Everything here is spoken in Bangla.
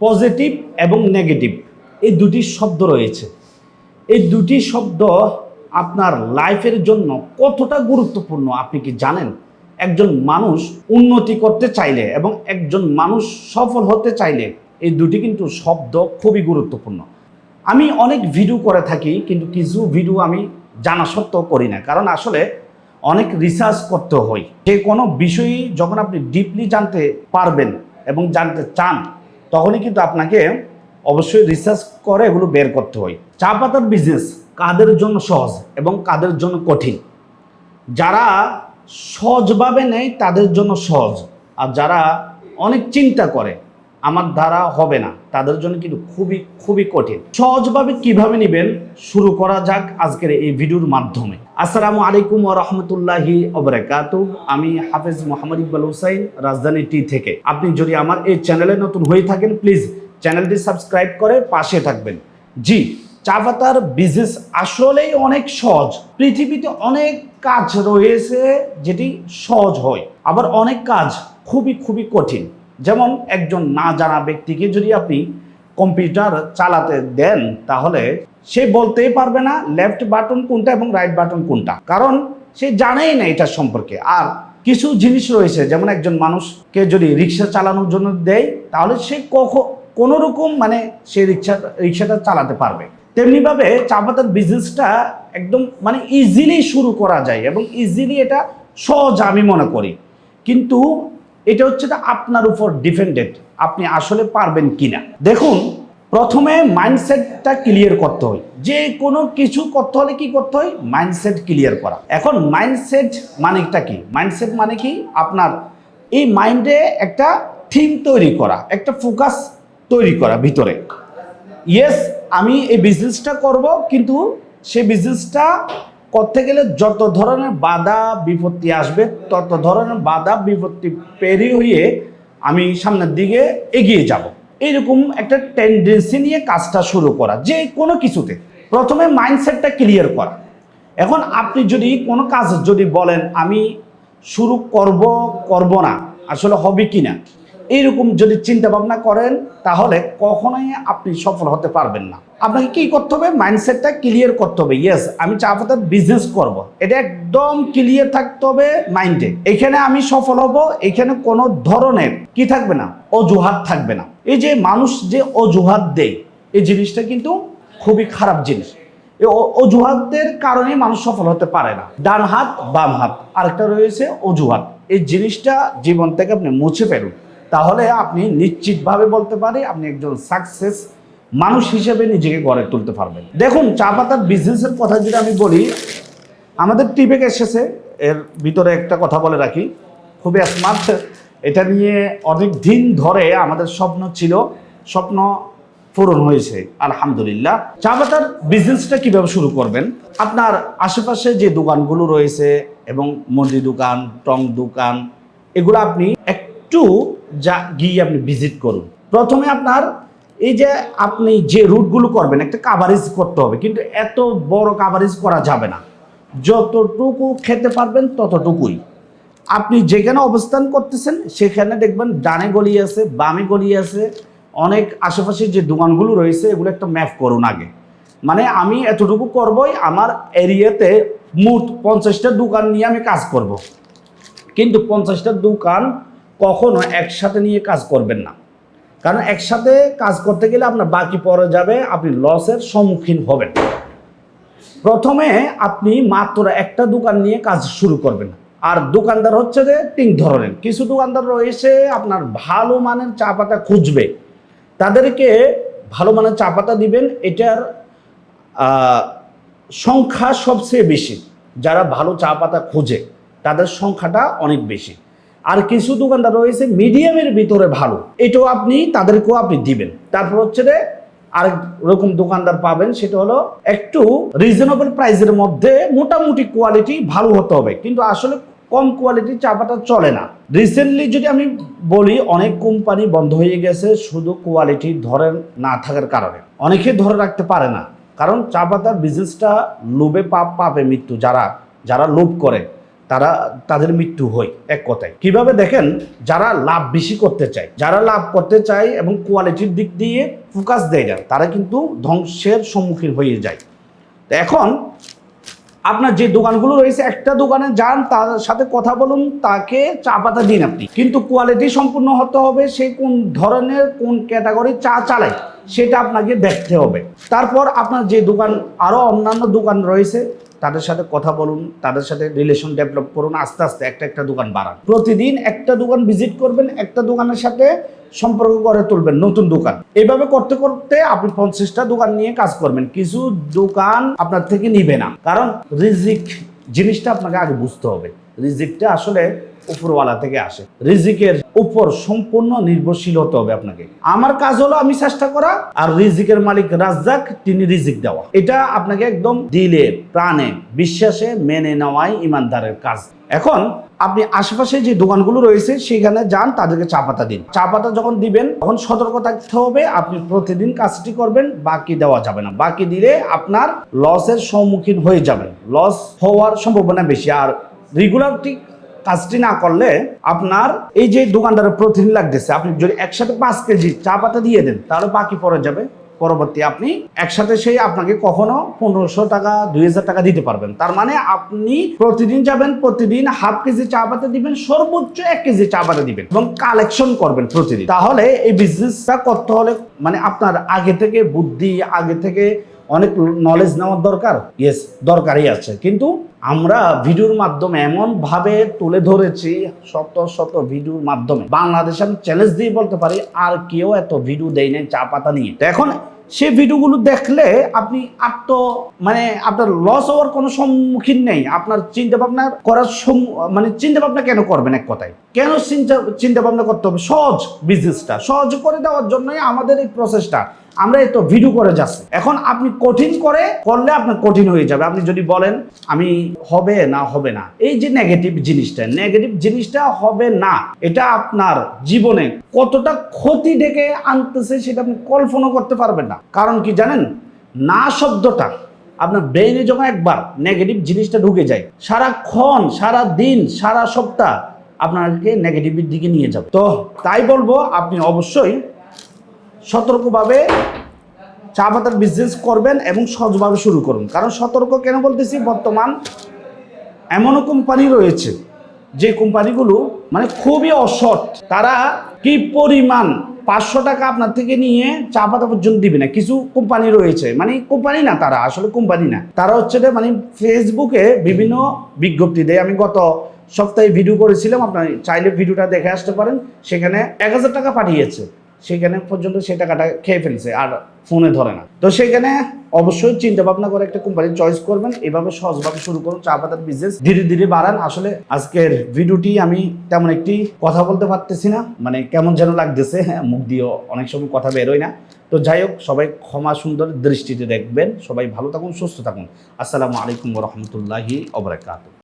পজিটিভ এবং নেগেটিভ। এই দুটি শব্দ রয়েছে। এই দুটি শব্দ আপনার লাইফের জন্য কতটা গুরুত্বপূর্ণ আপনি কি জানেন? একজন মানুষ উন্নতি করতে চাইলে এবং একজন মানুষ সফল হতে চাইলে এই দুটি কিন্তু শব্দ খুবই গুরুত্বপূর্ণ। আমি অনেক ভিডিও করে থাকি, কিন্তু কিছু ভিডিও আমি জানা সত্ত্বেও করি না। কারণ আসলে অনেক রিসার্চ করতে হয়। যে কোনো বিষয়ই যখন আপনি ডিপলি জানতে পারবেন এবং জানতে চান তখনই কিন্তু আপনাকে অবশ্যই রিসার্চ করে এগুলো বের করতে হয়। চা পাতার বিজনেস কাদের জন্য সহজ এবং কাদের জন্য কঠিন? যারা সহজভাবে নেয় তাদের জন্য সহজ। আর যারা অনেক চিন্তা করে আমার দ্বারা হবে না। তাদের জন্য কিন্তু খুবই খুবই কঠিন। সহজভাবে কীভাবে নেবেন? শুরু করা যাক আজকের এই ভিডিওর মাধ্যমে। আসসালামু আলাইকুম ও রহমতুল্লাহি আমি হাফেজ মোহাম্মদ ইকবাল হুসাইন, রাজধানী টি থেকে। আপনি যদি আমার এই চ্যানেলে নতুন হয়ে থাকেন, প্লিজ চ্যানেলটি সাবস্ক্রাইব করে পাশে থাকবেন। জি, চা পাতার বিজনেস আসলেই অনেক সহজ। পৃথিবীতে অনেক কাজ রয়েছে যেটি সহজ হয়। আবার অনেক কাজ খুবই খুবই কঠিন। যেমন একজন না জানা ব্যক্তিকে যদি আপনি কম্পিউটার চালাতে দেন, তাহলে সে বলতেই পারবে না লেফট বাটন কোনটা এবং রাইট বাটন কোনটা। কারণ সে জানেই না এটা সম্পর্কে। আর কিছু জিনিস রয়েছে, যেমন একজন মানুষকে যদি রিক্সা চালানোর জন্য দেয়, তাহলে সে কখন কোনো রকম মানে সে রিক্সা, রিক্সাটা চালাতে পারবে। তেমনিভাবে চা পাতার বিজনেসটা একদম মানে ইজিলি শুরু করা যায় এবং ইজিলি এটা সহজ আমি মনে করি। কিন্তু এটা হচ্ছে আপনার উপর ডিপেন্ডেন্ট আপনি আসলে পারবেন কিনা। দেখুন, প্রথমে মাইন্ডসেটটা ক্লিয়ার করতে হয়। যে কোনো কিছু করতে হলে কি করতে হয়? মাইন্ডসেট ক্লিয়ার করা। এখন মাইন্ডসেট মানেটা কি? মাইন্ডসেট মানে কি? আপনার এই মাইন্ডে একটা থিম তৈরি করা, একটা ফোকাস তৈরি করা ভিতরে। ইয়েস আমি এই বিজনেসটা করব, কিন্তু সেই বিজনেসটা করতে গেলে যত ধরনের বাধা বিপত্তি আসবে, তত ধরনের বাধা বিপত্তি পেরিয়ে হয়ে আমি সামনের দিকে এগিয়ে যাব। এইরকম একটা টেন্ডেন্সি নিয়ে কাজটা শুরু করা, যে কোনো কিছুতে। প্রথমে মাইন্ডসেটটা ক্লিয়ার করা। এখন আপনি যদি কোনো কাজ যদি বলেন, আমি শুরু করব করব না। আসলে হবে কি না এইরকম যদি চিন্তা ভাবনা করেন, তাহলে কখনোই আপনি সফল হতে পারবেন না। আপনাকে কি করতে হবে? মাইন্ডসেটটা ক্লিয়ার করতে হবে। ইয়েস আমি চা পাতার বিজনেস করব। এটা একদম ক্লিয়ার থাকতে হবে মাইন্ডে এখানে আমি সফল হব, এখানে কোনো ধরনের কি থাকবে না? অজুহাত থাকবে না। এই যে মানুষ যে অজুহাত দেয়, এই জিনিসটা কিন্তু খুবই খারাপ জিনিস। অজুহাতের কারণে মানুষ সফল হতে পারে না। ডান হাত, বাম হাত। আরেকটা রয়েছে অজুহাত। এই জিনিসটা জীবন থেকে আপনি মুছে ফেলুন। তাহলে আপনি নিশ্চিতভাবে বলতে পারি আপনি একজন সাকসেস মানুষ হিসেবে নিজেকে গড়ে তুলতে পারবেন। দেখুন, চা পাতার বিজনেসের কথা যদি আমি বলি, আমাদের টিপেক এসেছে, এর ভিতরে একটা কথা বলে রাখি, খুবই স্মার্ট এটা নিয়ে অনেক দিন ধরে আমাদের স্বপ্ন ছিল, স্বপ্ন পূরণ হয়েছে, আলহামদুলিল্লাহ। চা পাতার বিজনেসটা কীভাবে শুরু করবেন? আপনার আশেপাশে যে দোকানগুলো রয়েছে, এবং মুদি দোকান, টং দোকান, এগুলো আপনি একটু যা গিয়ে আপনি ভিজিট করুন। প্রথমে আপনার এই যে আপনি যে রুটগুলো করবেন, একটা কাভারেজ করতে হবে। কিন্তু এত বড় কাভারেজ করা যাবে না। যতটুকু খেতে পারবেন ততটুকুই। আপনি যেখানে অবস্থান করতেছেন, সেখানে দেখবেন ডানে গলি আছে, বামে গলি আছে, অনেক আশেপাশে যে দোকানগুলো রয়েছে, এগুলো একটা ম্যাপ করুন আগে। মানে আমি এতটুকু করবই, আমার এরিয়াতে মোট পঞ্চাশটা দোকান নিয়ে আমি কাজ করব। কিন্তু পঞ্চাশটা দোকান কখনো একসাথে নিয়ে কাজ করবেন না। কারণ একসাথে কাজ করতে গেলে আপনার বাকি পরে যাবে, আপনি লসের সম্মুখীন হবেন। প্রথমে আপনি মাত্র একটা দোকান নিয়ে কাজ শুরু করবেন। আর দোকানদার হচ্ছে যে তিন ধরনের। কিছু দোকানদার রয়েছে, আপনার ভালো মানের চা পাতা খুঁজবে। তাদেরকে ভালো মানের চা পাতা দিবেন, এটার সংখ্যা সবচেয়ে বেশি। যারা ভালো চা পাতা খোঁজে, তাদের সংখ্যাটা অনেক বেশি। আর কিছু দোকানদার রয়েছে মিডিয়ামের ভিতরে ভালো। এটাও আপনি, তাদেরকেও আপনি দিবেন। তারপর হচ্ছে যে আরেক রকম দোকানদার পাবেন, সেটা হলো একটু রিজনেবল প্রাইসের মধ্যে মোটামুটি কোয়ালিটি ভালো হতে হবে। কিন্তু আসলে কম কোয়ালিটির চা পাতা চলে না। রিসেন্টলি যদি আমি বলি, অনেক কোম্পানি বন্ধ হয়ে গেছে, শুধু কোয়ালিটি ধরে না থাকার কারণে। অনেকে ধরে রাখতে পারে না। কারণ চা পাতার বিজনেসটা লোভে পাপ পাবে মৃত্যু যারা যারা লোভ করে। তারা তাদের মৃত্যু হয় এক কথায়। কীভাবে দেখেন? যারা লাভ বেশি করতে চায়, যারা লাভ করতে চায় এবং কোয়ালিটির দিক দিয়ে ফোকাস দেয় না, তারা কিন্তু ধ্বংসের সম্মুখীন হয়ে যায়। এখন আপনার যে দোকানগুলো রয়েছে, একটা দোকানে যান, তার সাথে কথা বলুন, তাকে চা পাতা দিন আপনি। কিন্তু কোয়ালিটি সম্পূর্ণ হতে হবে সে কোন ধরনের, কোন ক্যাটাগরি চা চালায়, সেটা আপনাকে দেখতে হবে। তারপর আপনার যে দোকান আরও অন্যান্য দোকান রয়েছে তাদের সাথে কথা বলুন, তাদের সাথে রিলেশন ডেভেলপ করুন, আস্তে আস্তে একটা একটা দোকান বাড়ান। প্রতিদিন একটা দোকান ভিজিট করবেন, একটা দোকানের সাথে সম্পর্ক করে তুলবেন, নতুন দোকান। এভাবে করতে করতে আপনি পঞ্চাশটা দোকান নিয়ে কাজ করবেন। কিছু দোকান আপনার থেকে নিবে না। কারণ রিজিক জিনিসটা আপনাকে আগে বুঝতে হবে। রিজিকটা আসলে উপরওয়ালা থেকে আসে। রিজিকের উপর সম্পূর্ণ নির্ভরশীল হতে হবে আপনাকে। আমার কাজ হলো আমি চেষ্টা করা, আর রিজিকের মালিক রাজ্জাক, তিনি রিজিক দেওয়া। এটা আপনাকে একদম দিলে, প্রাণে, বিশ্বাসে মেনে নেওয়াই ইমানদারের কাজ। এখন আপনি আশেপাশে যে দোকানগুলো রয়েছে, সেখানে যান, তাদেরকে চা পাতা দিন। চা পাতা যখন দিবেন, তখন সতর্ক থাকতে হবে, আপনি প্রতিদিন কাজটি করবেন, বাকি দেওয়া যাবে না। বাকি দিলে আপনার লসের সম্মুখীন হয়ে যাবেন। লস হওয়ার সম্ভাবনা বেশি, আর রেগুলারটি কাজটি না করলে আপনার এই যে দোকানদারের প্রতিদিন লাগতেছে, আপনি যদি একসাথে পাঁচ কেজি চা পাতা দিয়ে দেন, তাহলে বাকি পরে যাবে। পরবর্তী আপনি একসাথে সেই আপনাকে কখনো পনেরোশো টাকা, দুই হাজার টাকা দিতে পারবেন। তার মানে আপনি প্রতিদিন যাবেন, প্রতিদিন হাফ কেজি চা পাতা দিবেন, সর্বোচ্চ এক কেজি চা পাতা দিবেন এবং কালেকশন করবেন প্রতিদিন। তাহলে এই বিজনেসটা করতে হলে মানে আপনার আগে থেকে বুদ্ধি, আগে থেকে অনেক নলেজ নেওয়ার দরকার? ইয়েস দরকারই আছে। কিন্তু আমরা ভিডিওর মাধ্যমে এমন ভাবে তুলে ধরেছি, শত শত ভিডিওর মাধ্যমে। বাংলাদেশ আমি চ্যালেঞ্জ দিয়ে বলতে পারি, আর কেউ এত ভিডিও দেয় নাই চা পাতা নিয়ে। তো এখন সেই ভিডিওগুলো দেখলে আপনি আত্ম মানে আপনার লস হওয়ার কোনো সম্মুখীন নেই। আপনার চিন্তা ভাবনা করার মানে চিন্তা ভাবনা কেন করবেন এক কথায়? কেন চিন্তা চিন্তা ভাবনা করতে হবে? সহজ বিজনেসটা সহজ করে দেওয়ার জন্যই আমাদের এই প্রসেসটা আমরা তো ভিডিও করে যাচ্ছি। এখন আপনি কঠিন করে করলে আপনার কঠিন হয়ে যাবে। আপনি যদি বলেন, আমি হবে না হবে না। এই যে নেগেটিভ জিনিসটা নেগেটিভ জিনিসটা হবে না, এটা আপনার জীবনে কতটা ক্ষতি ডেকে আনতেছে সেটা আপনি কল্পনা করতে পারবেন না। কারণ কি জানেন? না শব্দটা আপনার ব্রেইনে যখন একবার নেগেটিভ জিনিসটা ঢুকে যায়, সারাক্ষণ সারা দিন সারা সপ্তাহ আপনাকে নেগেটিভের দিকে নিয়ে যাবে। তো তাই বলব, আপনি অবশ্যই সতর্কভাবে চা পাতার বিজনেস করবেন এবং সহজভাবে শুরু করুন। কারণ সতর্ক কেন বলতেছি? বর্তমান এমনও কোম্পানি রয়েছে, যে কোম্পানিগুলো মানে খুবই অসৎ। তারা কি পরিমাণ পাঁচশো টাকা আপনার থেকে নিয়ে চা পাতা পর্যন্ত দিবে না? কিছু কোম্পানি রয়েছে। মানে কোম্পানি না তারা, আসলে কোম্পানি না। তারা হচ্ছে মানে ফেসবুকে বিভিন্ন বিজ্ঞপ্তি দেয়। আমি গত সপ্তাহে ভিডিও করেছিলাম, আপনার চাইলে ভিডিওটা দেখে আসতে পারেন। সেখানে এক হাজার টাকা পাঠিয়েছে। সেখানে পর্যন্ত সেই টাকাটা খেয়ে ফেলছে আর ফোনে ধরে না। তো সেখানে অবশ্যই চিন্তা ভাবনা করে একটা কোম্পানি চয়েস করবেন এভাবে সহজভাবে শুরু করুন চা পাতার বিজনেস ধীরে ধীরে বাড়ান। আসলে আজকের ভিডিওটি আমি তেমন একটি কথা বলতে পারতেছি না মানে কেমন যেন লাগতেছে হ্যাঁ, মুখ দিয়েও অনেক সময় কথা বেরোয় না। তো যাই হোক সবাই ক্ষমা সুন্দর দৃষ্টিতে দেখবেন সবাই ভালো থাকুন সুস্থ থাকুন। আসসালামু আলাইকুম রহমতুল্লাহি অবরাকাতুহ